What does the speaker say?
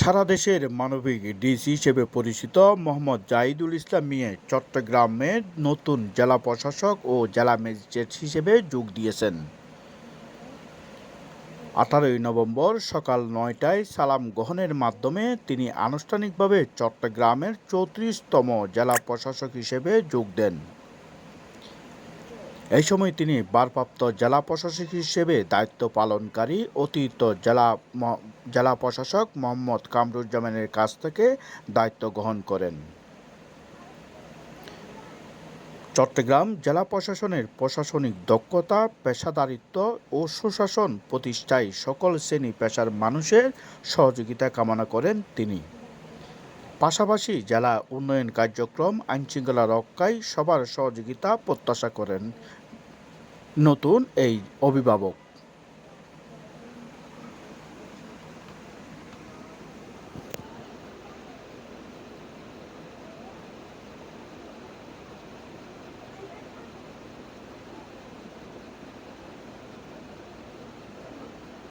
সারা দেশের মানবিক ডিসি হিসেবে পরিচিত মোহাম্মদ জাহিদুল ইসলাম মিয়া চট্টগ্রামের নতুন জেলা প্রশাসক ও জেলা ম্যাজিস্ট্রেট হিসেবে যোগ দিয়েছেন। আঠারোই নভেম্বর সকাল নয়টায় সালাম গ্রহণের মাধ্যমে তিনি আনুষ্ঠানিকভাবে চট্টগ্রামের চৌত্রিশতম জেলা প্রশাসক হিসেবে যোগ দেন। এই সময় তিনি ভারপ্রাপ্ত জেলা প্রশাসক হিসেবে দায়িত্ব পালনকারী অতিরিক্ত জেলা জেলা প্রশাসক মোহাম্মদ কামরুজ্জামানের কাছ থেকে দায়িত্ব গ্রহণ করেন। চট্টগ্রাম জেলা প্রশাসনের প্রশাসনিক দক্ষতা, পেশাদারিত্ব ও সুশাসন প্রতিষ্ঠায় সকল শ্রেণি পেশার মানুষের সহযোগিতা কামনা করেন তিনি। পাশাপাশি জেলা উন্নয়ন কার্যক্রম আইনশৃঙ্খলা রক্ষায় সবার সহযোগিতা প্রত্যাশা করেন নতুন এই অভিভাবক।